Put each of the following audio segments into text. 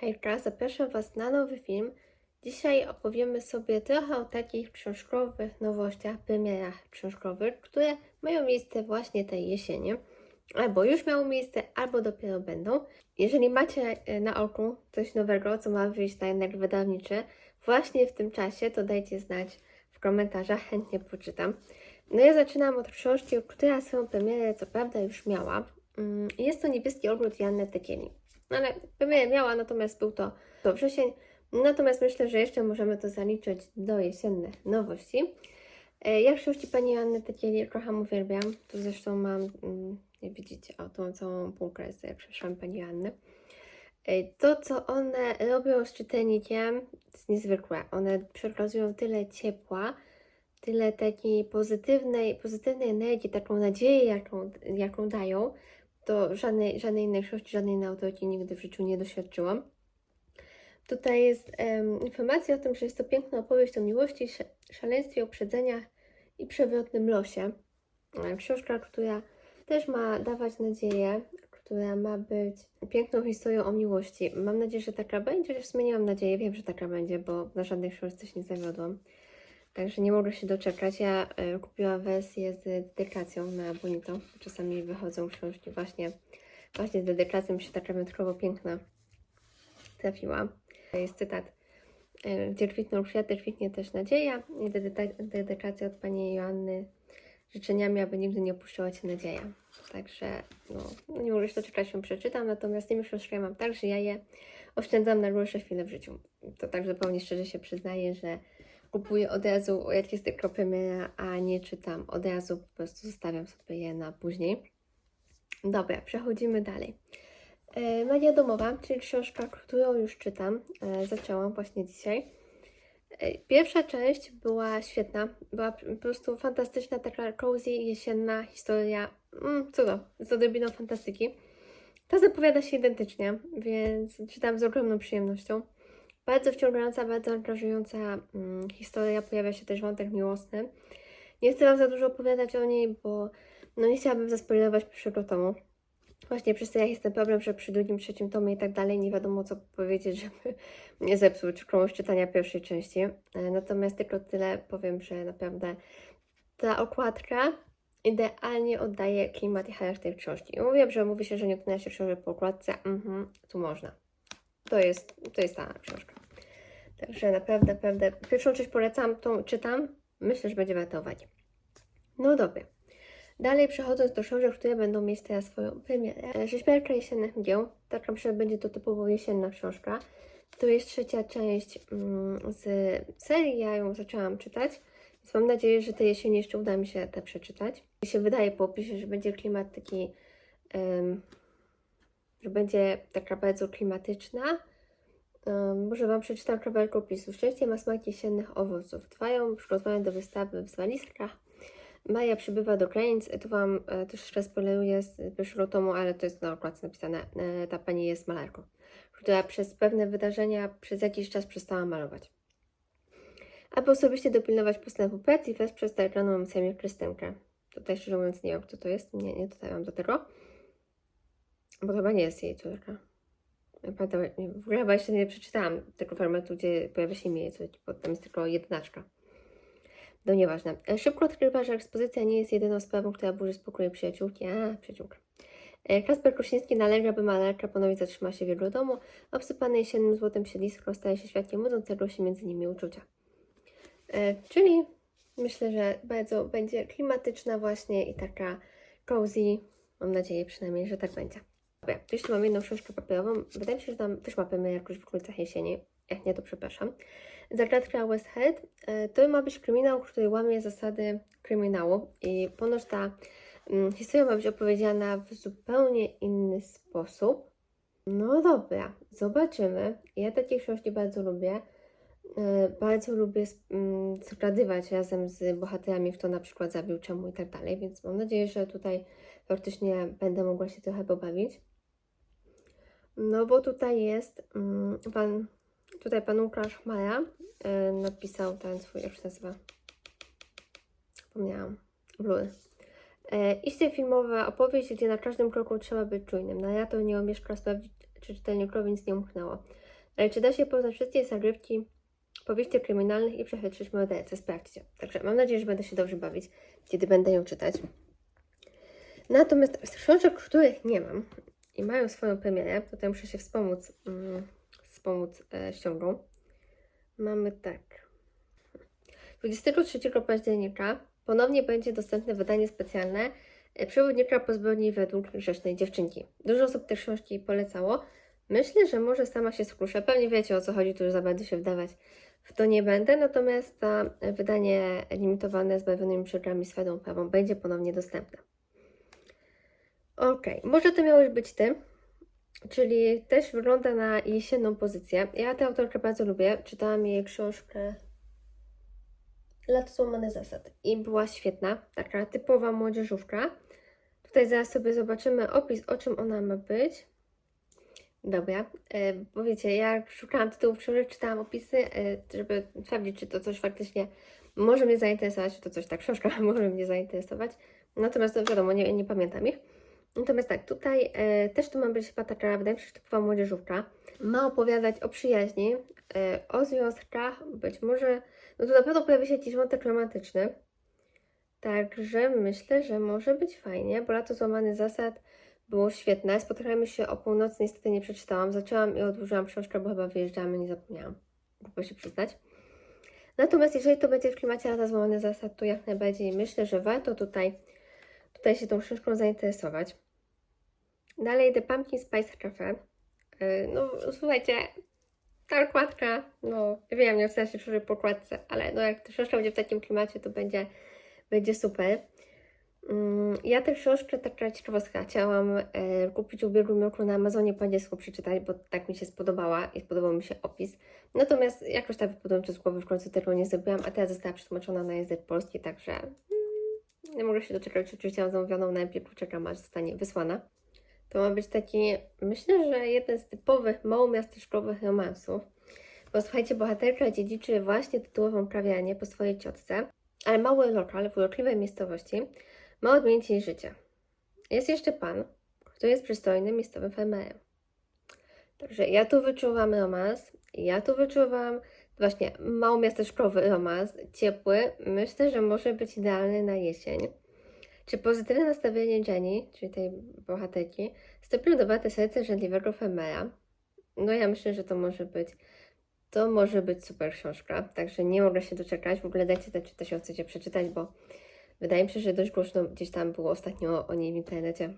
Hejka, zapraszam Was na nowy film. Dzisiaj opowiemy sobie trochę o takich książkowych nowościach, premierach książkowych, które mają miejsce właśnie tej jesieni. Albo już miały miejsce, albo dopiero będą. Jeżeli macie e, na oku coś nowego, co ma wyjść na jednak wydawniczy, właśnie w tym czasie, to dajcie znać w komentarzach, chętnie poczytam. No ja zaczynam od książki, która swoją premierę co prawda już miała. Mm, Jest to Niebieski Ogród Janny Tekieni. No ale premierę miała, natomiast był to, to wrzesień. Natomiast myślę, że jeszcze możemy to zaliczyć do jesiennych nowości. E, Ja książki Pani Janny Tekieni kocham, uwielbiam. Tu zresztą mam, mm, jak widzicie, o, tą całą półkę z książkami Pani Janny. E, To, co one robią z czytelnikiem, jest niezwykłe. One przekazują tyle ciepła, tyle takiej pozytywnej, pozytywnej energii, taką nadzieję, jaką, jaką dają, to żadnej, żadnej książki, żadnej autorki nigdy w życiu nie doświadczyłam. Tutaj jest em, informacja o tym, że jest to piękna opowieść o miłości, sz- szaleństwie, uprzedzeniach i przewrotnym losie. E, Książka, która też ma dawać nadzieję, która ma być piękną historią o miłości. Mam nadzieję, że taka będzie, chociaż w sumie nie mam nadziei, wiem, że taka będzie, bo na żadnej książce się nie zawiodłam. Także nie mogę się doczekać. Ja e, kupiłam wersję z dedykacją na Bonito. Czasami wychodzą książki właśnie, właśnie z dedykacją. Mi się taka wyjątkowo piękna trafiła. Jest cytat. e, Gdzie kwitną kwiaty, kwitnie też nadzieja. I dedykacja od pani Joanny życzeniami, aby nigdy nie opuszczała Cię nadzieja. Także no, no nie mogę się doczekać, ją przeczytam. Natomiast tymi książkami mam tak, że ja je oszczędzam na dłuższe chwile w życiu. To tak zupełnie szczerze się przyznaję, że kupuję od razu, jak jest tylko premiera, a nie czytam od razu, po prostu zostawiam sobie je na później. Dobra, przechodzimy dalej. E, Magia Domowa, czyli książka, którą już czytam, e, zaczęłam właśnie dzisiaj. E, Pierwsza część była świetna, była po prostu fantastyczna, taka cozy, jesienna historia, mm, cudo, z odrobiną fantastyki. Ta zapowiada się identycznie, więc czytam z ogromną przyjemnością. Bardzo wciągająca, bardzo angażująca mm, historia, pojawia się też wątek miłosny. Nie chcę Wam za dużo opowiadać o niej, bo no nie chciałabym zaspoilować pierwszego tomu. Właśnie przez to jak jest ten problem, że przy drugim, trzecim tomie i tak dalej nie wiadomo co powiedzieć, żeby nie zepsuć komuś czytania pierwszej części. E, Natomiast tylko tyle powiem, że naprawdę ta okładka idealnie oddaje klimat i charakter książki. I mówię, że mówi się, że nie odcina się książek po okładce. Mhm, tu można. To jest, to jest ta książka. Także naprawdę, naprawdę. Pierwszą część polecam, tą czytam. Myślę, że będzie warto uwagi. No dobra. Dalej przechodząc do książek, które będą mieć teraz swoją premierę. Rzeźbiarka jesiennych mgieł. Taka myślę, że będzie to typowo jesienna książka. To jest trzecia część mm, z serii. Ja ją zaczęłam czytać. Więc mam nadzieję, że tej jesieni jeszcze uda mi się te przeczytać. Mi się wydaje po opisie, że będzie klimat taki, em, że będzie taka bardzo klimatyczna. Może Wam przeczytam kawałek opisu. Szczęście ma smak jesiennych owoców. Trwają przygotowania do wystawy w Zwaliskach. Maja przybywa do Krańc. Tu Wam e, też jeszcze spoileruję z pierwszego tomu, ale to jest na okładce napisane. E, ta pani jest malarką, która przez pewne wydarzenia przez jakiś czas przestała malować. Aby osobiście dopilnować postępu pracy, wesprzeć starganą mamcami Krystynkę. Tutaj szczerze mówiąc nie wiem, kto to jest. Nie, nie dotarłam do tego. Bo to chyba nie jest jej córka. Pamiętam, w ogóle chyba jeszcze nie przeczytałam tego fragmentu, gdzie pojawia się imię bo tam jest tylko jednaczka. No nieważne. E, Szybko odkrywa, że ekspozycja nie jest jedyną sprawą, która burzy spokój przyjaciółki. A, przyjaciółka. E, Kasper Krusiński nalega, by malarka ponownie zatrzymała się w jego domu. Obsypany jesiennym złotem siedlisko staje się świadkiem budzącego się między nimi uczucia. E, czyli myślę, że bardzo będzie klimatyczna właśnie i taka cozy. Mam nadzieję przynajmniej, że tak będzie. Dobra, jeśli mam jedną książkę papierową, wydaje mi się, że tam też ma premierę jakoś w okolicach jesieni. Jak nie, to przepraszam. Zagadka West Head e, to ma być kryminał, który łamie zasady kryminału i ponoć ta mm, historia ma być opowiedziana w zupełnie inny sposób. No dobra, zobaczymy. Ja takie książki bardzo lubię. E, Bardzo lubię sp- mm, zgadywać razem z bohaterami, kto na przykład zabił, czemu i tak dalej, więc mam nadzieję, że tutaj faktycznie będę mogła się trochę pobawić. No bo tutaj jest mm, pan, tutaj pan Łukasz Maja e, napisał ten swój, jak się nazywa? Zapomniałam. Blur. E, iście filmowa opowieść, gdzie na każdym kroku trzeba być czujnym. Narrator nie omieszka sprawdzić, czy czytelnikowi nic nie umknęło. ale czy da się poznać wszystkie zagrywki powieści kryminalnych i przechytrzyć mordercę? Sprawdźcie. Także mam nadzieję, że będę się dobrze bawić, kiedy będę ją czytać. Natomiast z książek, których nie mam i mają swoją premierę, tutaj muszę się wspomóc, mm, wspomóc e, ściągą. Mamy tak. 23 października ponownie będzie dostępne wydanie specjalne e, Przewodnika po zbrodni według grzecznej dziewczynki. Dużo osób te książki polecało. Myślę, że może sama się skuszę. Pewnie wiecie o co chodzi, tu już za bardzo się wdawać w to nie będę. Natomiast to wydanie limitowane z bawionymi przegrami swoją prawą będzie ponownie dostępne. Ok, może to miałeś być ty, czyli też wygląda na jesienną pozycję. Ja tę autorkę bardzo lubię. Czytałam jej książkę Lat złamane zasad i była świetna, taka typowa młodzieżówka. Tutaj zaraz sobie zobaczymy opis, o czym ona ma być. Dobra, e, bo wiecie, jak szukałam tytułów książek, czytałam opisy, e, żeby sprawdzić, czy to coś faktycznie może mnie zainteresować, czy to coś, ta książka może mnie zainteresować. Natomiast, no wiadomo, nie, nie pamiętam ich. Natomiast tak, tutaj e, też tu ma być chyba taka, wydaje mi się, typowa młodzieżówka. Ma opowiadać o przyjaźni, e, o związkach, być może, no tu na pewno pojawi się jakiś wątek romantyczny. Także myślę, że może być fajnie, bo lato złamany zasad było świetne. Spotkaliśmy się o północy, niestety nie przeczytałam. Zaczęłam i odłożyłam książkę, bo chyba wyjeżdżamy, nie zapomniałam. Głupio się przyznać. Natomiast jeżeli to będzie w klimacie lata złamany zasad, to jak najbardziej myślę, że warto tutaj, tutaj się tą książką zainteresować. Dalej The Pumpkin Spice Cafe. Yy, No słuchajcie, ta okładka, no wiem, nie chcę się przy pokładce, ale no jak książka będzie w takim klimacie, to będzie, będzie super. Mm, Ja tę książkę, taka ciekawostka, chciałam e, kupić w ubiegłym roku na Amazonie po angielsku przeczytać, bo tak mi się spodobała i spodobał mi się opis. Natomiast jakoś tak wypadłem to z głowy, w końcu tego nie zrobiłam, a teraz została przetłumaczona na język polski, także mm, nie mogę się doczekać, oczywiście mam zamówioną na Empiku, czekam aż zostanie wysłana. To ma być taki, myślę, że jeden z typowych małomiasteczkowych romansów. Bo słuchajcie, bohaterka dziedziczy właśnie tytułową prawianie po swojej ciotce, ale mały lokal w urokliwej miejscowości ma odmienić jej życie. Jest jeszcze pan, który jest przystojnym miejscowym fermerem. Także ja tu wyczuwam romans, ja tu wyczuwam właśnie małomiasteczkowy romans, ciepły. Myślę, że może być idealny na jesień. Czy pozytywne nastawienie Jenny, czyli tej bohaterki, stopi lodowate serce żędliwego fermera? No ja myślę, że to może być to może być super książka, także nie mogę się doczekać. W ogóle dajcie znać, czy to się chcecie przeczytać, bo wydaje mi się, że dość głośno gdzieś tam było ostatnio o niej w internecie,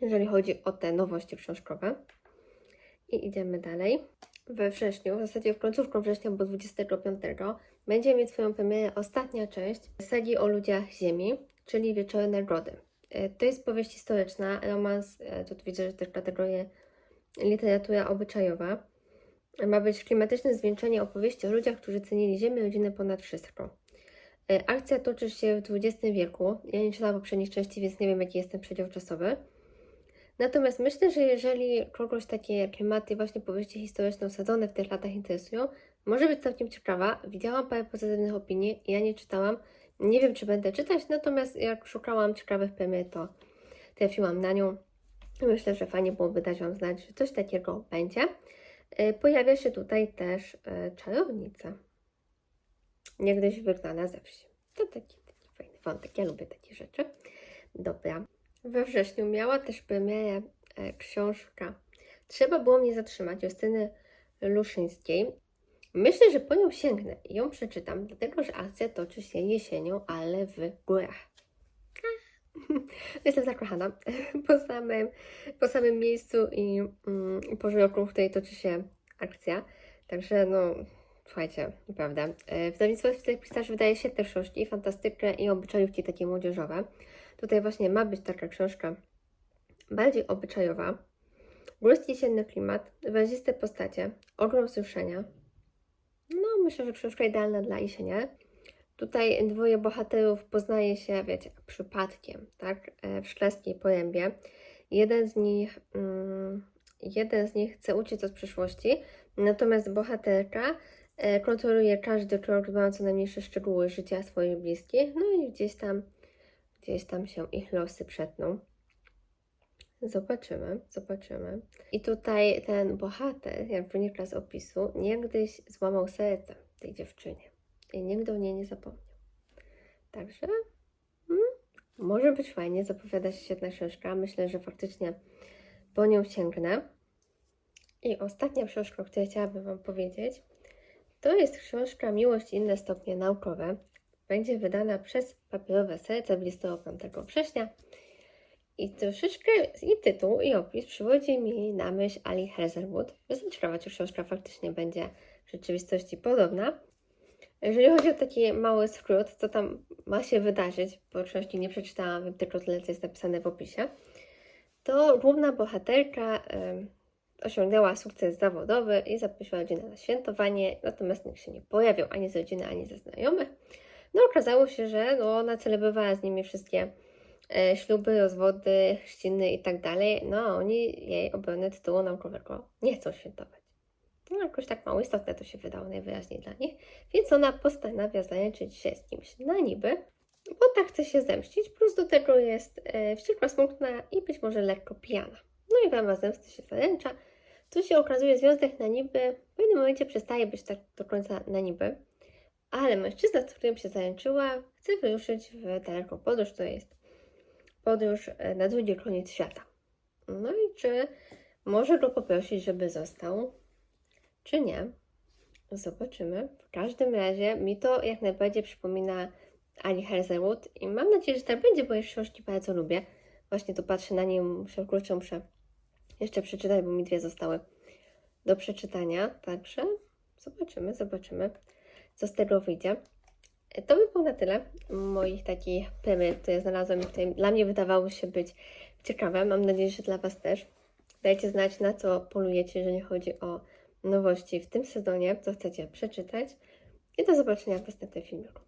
jeżeli chodzi o te nowości książkowe. I idziemy dalej. We wrześniu, w zasadzie w końcówką września, bo 25, będzie mieć swoją premierę ostatnia część sagi o ludziach Ziemi, czyli Wieczory Nagrody. E, To jest powieść historyczna, romans, e, tu widzę, że też kategoria literatura obyczajowa. Ma być klimatyczne zwieńczenie opowieści o ludziach, którzy cenili ziemię, rodzinę ponad wszystko. E, Akcja toczy się w XX wieku. Ja nie czytałam poprzednich części, więc nie wiem, jaki jest ten przedział czasowy. Natomiast myślę, że jeżeli kogoś takie klimaty, właśnie powieści historyczne osadzone w tych latach interesują, może być całkiem ciekawa. Widziałam parę pozytywnych opinii, ja nie czytałam. Nie wiem, czy będę czytać, natomiast jak szukałam ciekawych premier, to trafiłam na nią. Myślę, że fajnie byłoby dać Wam znać, że coś takiego będzie. E, Pojawia się tutaj też e, czarownica. Niegdyś wygnana ze wsi. To taki, taki fajny wątek. Ja lubię takie rzeczy. Dobra. We wrześniu miała też premierę e, książka Trzeba było mnie zatrzymać Justyny Luszyńskiej. Myślę, że po nią sięgnę i ją przeczytam, dlatego że akcja toczy się jesienią, ale w górach. Jestem zakochana po samym, po samym miejscu i mm, porze w której toczy się akcja. Także no, słuchajcie, naprawdę. E, Wydawnictwo Spisek Pisarz wydaje się też książki, fantastykę i obyczajówki takie młodzieżowe. Tutaj właśnie ma być taka książka bardziej obyczajowa. Górski jesienny klimat, wyraziste postacie, ogrom wzruszenia. Myślę, że książka idealna dla jesienia. Tutaj dwoje bohaterów poznaje się, wiecie, przypadkiem, tak, e, w szklarskiej porębie. Jeden z nich, mm, jeden z nich chce uciec od przyszłości, natomiast bohaterka e, kontroluje każdy krok, dbając o najmniejsze szczegóły życia swoich bliskich, no i gdzieś tam, gdzieś tam się ich losy przetną. Zobaczymy, zobaczymy. I tutaj ten bohater, jak wynika z opisu, niegdyś złamał serce tej dziewczynie. I nigdy o niej nie zapomniał. Także mm, może być fajnie, zapowiada się świetna książka. Myślę, że faktycznie po nią sięgnę. I ostatnia książka, o której chciałabym Wam powiedzieć, to jest książka Miłość i inne stopnie naukowe. Będzie wydana przez Papierowe Serce 25 września. I troszeczkę i tytuł, i opis przywodzi mi na myśl Ali Hazelwood. Jestem ciekawa, czy książka faktycznie będzie w rzeczywistości podobna. Jeżeli chodzi o taki mały skrót, co tam ma się wydarzyć, bo książki nie przeczytałam, wiem tylko tyle, co jest napisane w opisie, to główna bohaterka em, osiągnęła sukces zawodowy i zaprosiła rodzinę na świętowanie, natomiast nikt się nie pojawił ani z rodziny, ani ze znajomych. No okazało się, że no, ona celebrowała z nimi wszystkie śluby, rozwody, chrzciny i tak dalej, no a oni jej obronę tytułu naukowego nie chcą świętować. No jakoś tak mało istotne to się wydało najwyraźniej dla nich, więc ona postanawia zajęczyć się z kimś na niby, bo tak chce się zemścić, plus do tego jest e, wściekła, smutna i być może lekko pijana. No i w ramach zemsty się zaręcza. Tu się okazuje, związek na niby w pewnym momencie przestaje być tak do końca na niby, ale mężczyzna, z którym się zaręczyła, chce wyruszyć w daleką podróż, to jest podróż e, na drugi koniec świata. No i czy może go poprosić, żeby został, czy nie? Zobaczymy. W każdym razie mi to jak najbardziej przypomina Ali Hazelwood i mam nadzieję, że tak będzie, bo jej książki bardzo lubię. Właśnie tu patrzę na nie, muszę kurczę, muszę jeszcze przeczytać, bo mi dwie zostały do przeczytania. Także zobaczymy, zobaczymy, co z tego wyjdzie. To by było na tyle moich takich pymy, które znalazłam i które dla mnie wydawały się być ciekawe. Mam nadzieję, że dla Was też. Dajcie znać, na co polujecie, jeżeli chodzi o nowości w tym sezonie, co chcecie przeczytać. I do zobaczenia w następnym filmiku.